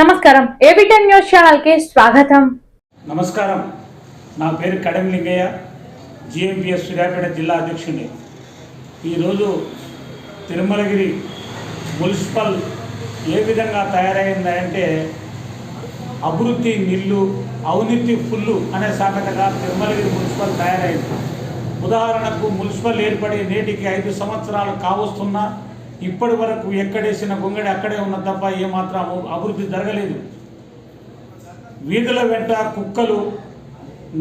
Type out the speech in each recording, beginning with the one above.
నమస్కారం. ఏబిటెన్ న్యూస్ ఛానల్కి స్వాగతం. నమస్కారం. నా పేరు కడెం లింగయ్య జిఎంపిఎస్ సూర్యాపేట జిల్లా అధ్యక్షుడిని. ఈరోజు తిరుమలగిరి మున్సిపల్ ఏ విధంగా తయారైందంటే అభివృద్ధి నిల్లు అవినీతి ఫుల్లు అనే సామెతగా తిరుమలగిరి మున్సిపల్ తయారైంది. ఉదాహరణకు మున్సిపల్ ఏర్పడి నేటికి ఐదు సంవత్సరాలు కావస్తున్నా ఇప్పటి వరకు ఎక్కడేసిన గొంగడి అక్కడే ఉన్న తప్ప ఏమాత్రం అభివృద్ధి జరగలేదు. వీధుల వెంట కుక్కలు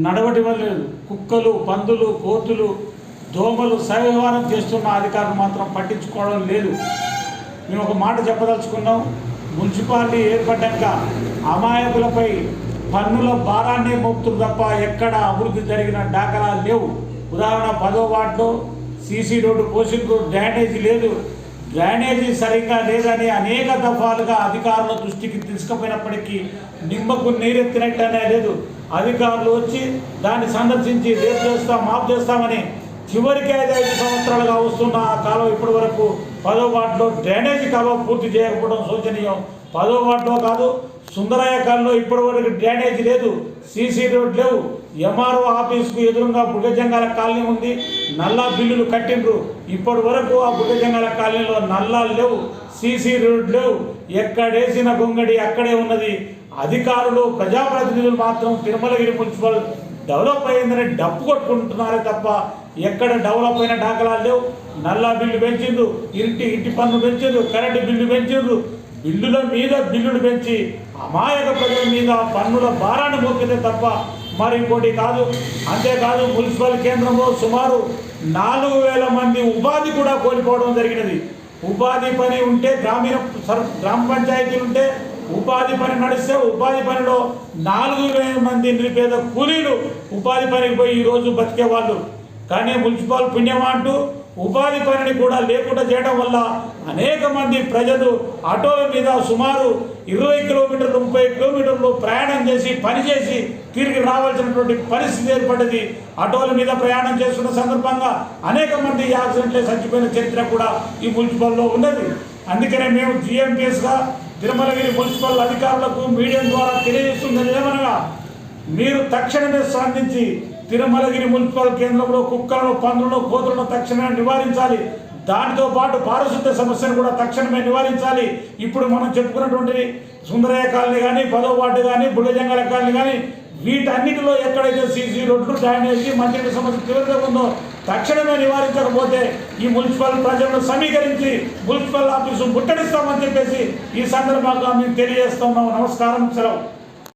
నడవటి లేదు. కుక్కలు పందులు కోతులు దోమలు సవ్యవహారం చేస్తున్న అధికారులు మాత్రం పట్టించుకోవడం లేదు. మేము ఒక మాట చెప్పదలుచుకున్నాం. మున్సిపాలిటీ ఏర్పడ్డాక అమాయకులపై పన్నుల భారాన్ని మోపుతున్నారు తప్ప ఎక్కడ అభివృద్ధి జరిగిన దాఖలాలు లేవు. ఉదాహరణ పదో వార్డులో సీసీ రోడ్డు పోసింగ్ రోడ్డు డ్రైనేజీ లేదు. డ్రైనేజీ సరిగ్గా లేదని అనేక దఫాలుగా అధికారుల దృష్టికి తీసుకుపోయినప్పటికీ నిమ్మకు నీరెత్తినట్టనే లేదు. అధికారులు వచ్చి దాన్ని సందర్శించి రేపు చేస్తాం మాఫ్ చేస్తామని చివరికి ఐదు ఐదు సంవత్సరాలుగా వస్తున్న ఆ కాలం ఇప్పటి వరకు పదో వార్డులో డ్రైనేజీ కాలం పూర్తి చేయకపోవడం శోచనీయం. పదో వార్డులో కాదు సుందరయ్య కాలంలో ఇప్పటి వరకు డ్రైనేజీ లేదు సీసీ రోడ్ లేవు. ఎంఆర్ఓ ఆఫీస్కు ఎదురుగా బుగ్గజంగాల కాలనీ ఉంది. నల్లా బిల్లులు కట్టిండ్రు. ఇప్పటి వరకు ఆ బుగ్గజంగాల కాలనీలో నల్లాలు లేవు సీసీ రోడ్ లేవు. ఎక్కడేసిన గొంగడి అక్కడే ఉన్నది. అధికారులు ప్రజాప్రతినిధులు మాత్రం తిరుమలగిరి మున్సిపల్ డెవలప్ అయిందని డప్పు కొట్టుకుంటున్నారే తప్ప ఎక్కడ డెవలప్ అయిన దాఖలాలు లేవు. నల్లా బిల్లు పెంచిండ్రు ఇంటి ఇంటి పన్ను పెంచిండ్రు కరెంటు బిల్లు పెంచిండ్రు. బిల్లుల మీద బిల్లులు పెంచి అమాయక ప్రజల మీద పన్నుల భారాన్ని మోపితే తప్ప మరి ఇంకోటి కాదు. అంతేకాదు మున్సిపల్ కేంద్రంలో సుమారు నాలుగు వేల మంది ఉపాధి కూడా కోల్పోవడం జరిగినది. ఉపాధి పని ఉంటే గ్రామీణ గ్రామ పంచాయతీలు ఉంటే ఉపాధి పని నడిస్తే ఉపాధి పనిలో నాలుగు వేల మంది నిరుపేద కూలీలు ఉపాధి పనికి పోయి ఈరోజు బతికే వాళ్ళు కానీ మున్సిపల్ పుణ్యం అంటూ ఉపాధి పనిని కూడా లేకుండా చేయడం వల్ల అనేక మంది ప్రజలు ఆటోల మీద సుమారు ఇరవై కిలోమీటర్లు ముప్పై కిలోమీటర్లు ప్రయాణం చేసి పనిచేసి తిరిగి రావాల్సినటువంటి పరిస్థితి ఏర్పడింది ఆటోల మీద ప్రయాణం చేస్తున్న సందర్భంగా అనేక మంది యాక్సిడెంట్లు చచ్చిపోయిన చరిత్ర కూడా ఈ మున్సిపల్లో ఉన్నది. అందుకనే మేము జిఎంపిఎస్గా తిరుమలగిరి మున్సిపల్ అధికారులకు మీడియా ద్వారా తెలియజేస్తున్నది ఏమనగా మీరు తక్షణమే స్పందించి తిరుమలగిరి మున్సిపల్ కేంద్రంలో కుక్కలను పందులను కోతులను తక్షణమే నివారించాలి. దానితో పాటు పారిశుద్ధ్య సమస్యను కూడా తక్షణమే నివారించాలి. ఇప్పుడు మనం చెప్పుకున్నటువంటి సుందరయ్య కాలనీ కానీ పదో వార్డు కానీ బుడజంగల కాలనీ కానీ వీటన్నిటిలో ఎక్కడైతే సీసీ రోడ్లు డ్యామేజ్ మంచినీటి సమస్య తీవ్రంగా ఉందో తక్షణమే నివారించకపోతే ఈ మున్సిపల్ ప్రజలను సమీకరించి మున్సిపల్ ఆఫీసు ముట్టడిస్తామని చెప్పేసి ఈ సందర్భంగా మేము తెలియజేస్తున్నాం నమస్కారం. సెలవు.